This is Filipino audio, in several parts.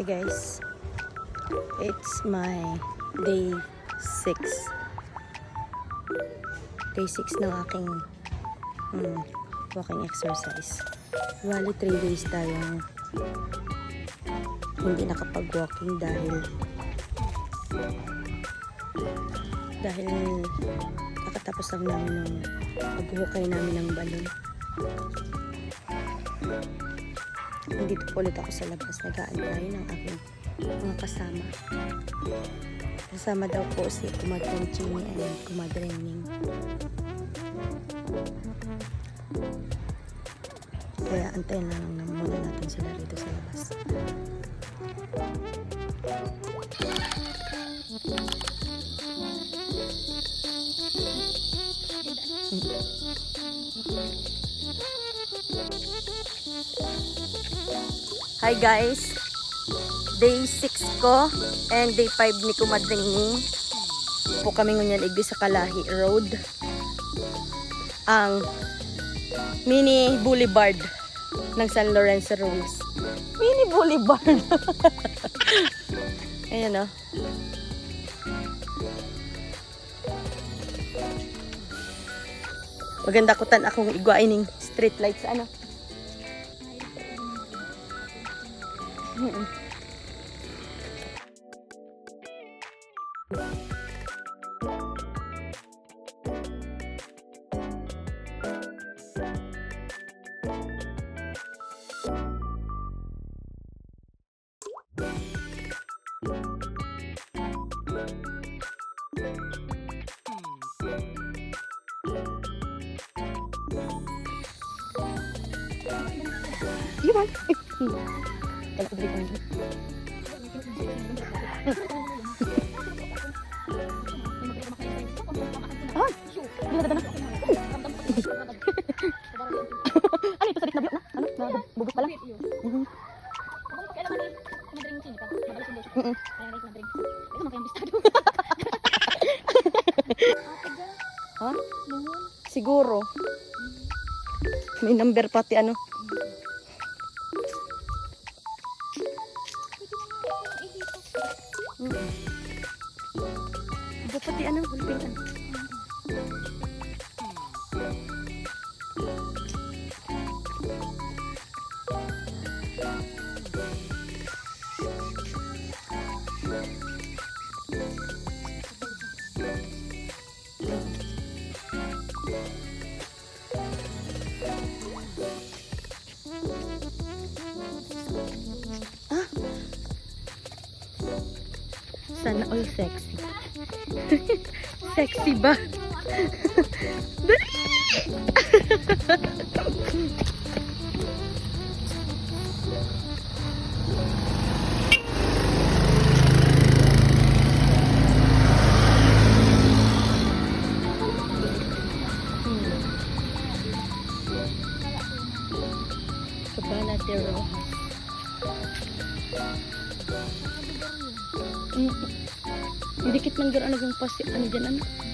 Hey guys, it's my day 6. Day 6 ng aking mm, walking exercise. Wali 3 days tayong hindi nakapag-walking dahil dahil kakatapos lang namin ng paghuhukay namin ng balon. Nandito po ulit ako sa labas. Nag-aantay ng aking mga kasama. Kasama daw po si Kumadring Chini and Kumadring Ning. Kaya antayin lang na muna natin sila rito sa labas. Hi guys! Day 6 ko and day 5 ni Kumadring Ning. Po kami ngunyan igdi sa Kalahi Road. Ang mini boulevard ng San Lorenzo Ruiz. Mini boulevard. Ayan o. Maganda ko tan akong igwain ng street lights ano. Mm-mm. You. Ay! Di na. Ano ito sa na na? Ano? Na bubos pa lang. Mhm. Mm-mm. Ha? Siguro. May number pati ano. Ano, gulpingan. Sana all sexy. sexy? Dali! Cabana de Rojas. Dikit man gano'n ano pasi ano dyan ano.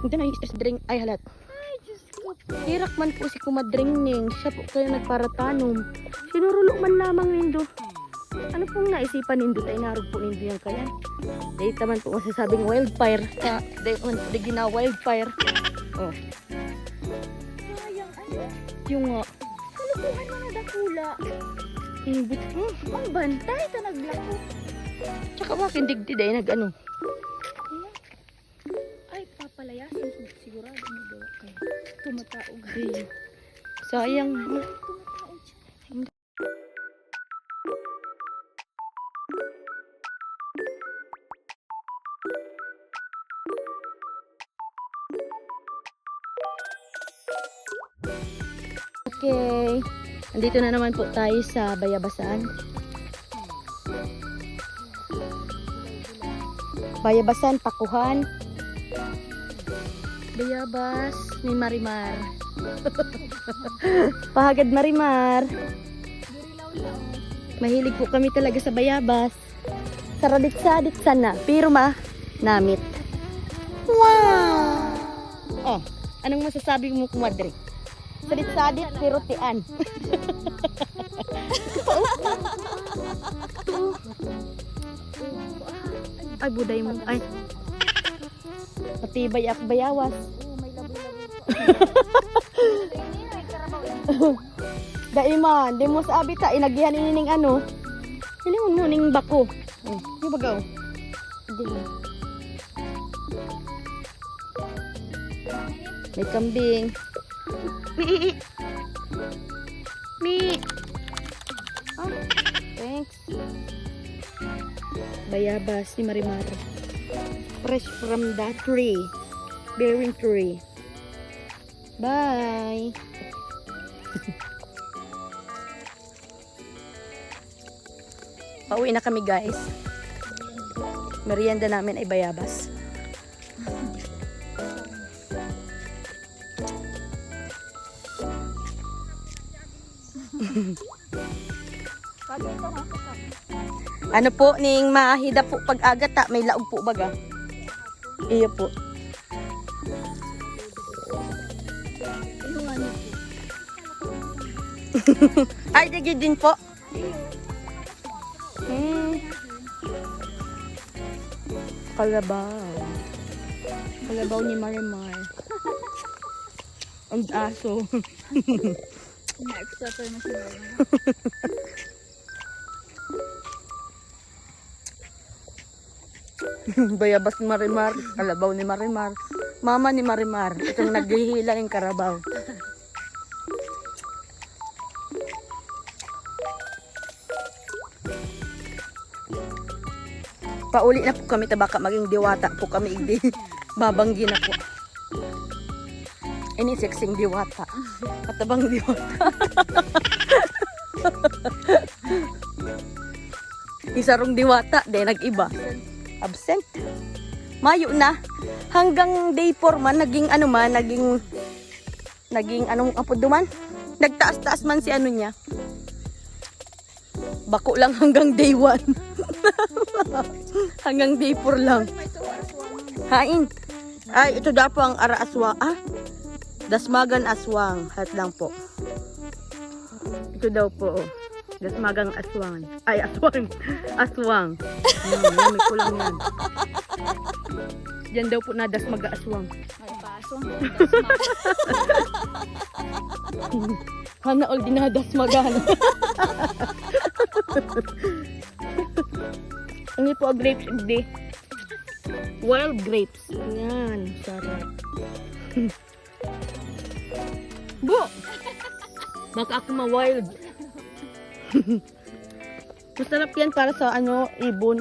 Hindi na yung stress drink. Ay halat. Hirak man po si kumadring ning. Siya po kayo nagparatanom. Sinurulo man lamang nindo. Ano pong naisipan nindo tayo narog po nindo yan kaya? Dahil taman po masasabing wildfire. Kaya dahil man po di gina wildfire. Oh. Sayang, ano? Yung nga. Kalukuhan mo na dakula. Yung bit. Hmm. Ang bantay, ito naglako. Tsaka wakin digdi dahil nag ano. Sigurado mo gawa kayo. Tumataog. Ay. Sayang. Okay. Andito na naman po tayo sa Bayabasan. Bayabasan, pakuhan. Bayabas ni Marimar. Pahagad Marimar. Mahilig po kami talaga sa bayabas. Saradit-sadit sana. Pero ma, namit. Wow! Oh, anong masasabi mo kumadre? Sadit-sadit pero tian. Ay, buday mo. Ay. Matibay ak bayawas. Daiman, di mo sa abita, inagihan inining ano. Hindi mo nuning bako. Oh, yung bagaw. Di mo. May kambing. Mi! Mi! Oh, thanks. Bayabas ni Marimar. Fresh from the tree. Bearing tree. Bye! Pauwi na kami guys. Merienda namin ay bayabas. Ano po, ning mahida po pag agata, may laog po baga. Iyo po. Ay, digi din po. Hmm. Kalabaw. Kalabaw ni Marimar. Ang aso. Na-extra pa na siya. Bayabas ni Marimar. Kalabaw ni Marimar. Mama ni Marimar. Itong naghihila yung karabaw. Pauli na po kami tabaka maging diwata po kami igdi. Babanggi na po. Ini sexing diwata. Katabang diwata. Isarong diwata, de nag-iba. Absent. Mayo na. Hanggang day 4 man, naging ano man, naging, naging anong apo duman? Nagtaas-taas man si ano niya. Bako lang hanggang day 1. hanggang day 4 lang. Hain. Ay, ito daw po ang ara aswa. Ah, dasmagan aswang. Hat lang po. Ito daw po. Oh. Dasmagang aswang. Ay, aswang. Aswang. Yan, may kulang yan. Diyan daw po na dasmaga aswang. May paso. Hana all dinadasmagan. Ang po ang grapes hindi. Wild grapes. Yan, sarap. Bo! Baka ako ma-wild. Masarap yan para sa ano, ibon.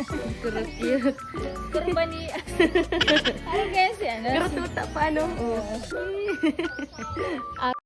Kurot-kurot. Pero ba ni... Ano kaya siya? Kurot-kurot pa, ano? Oh.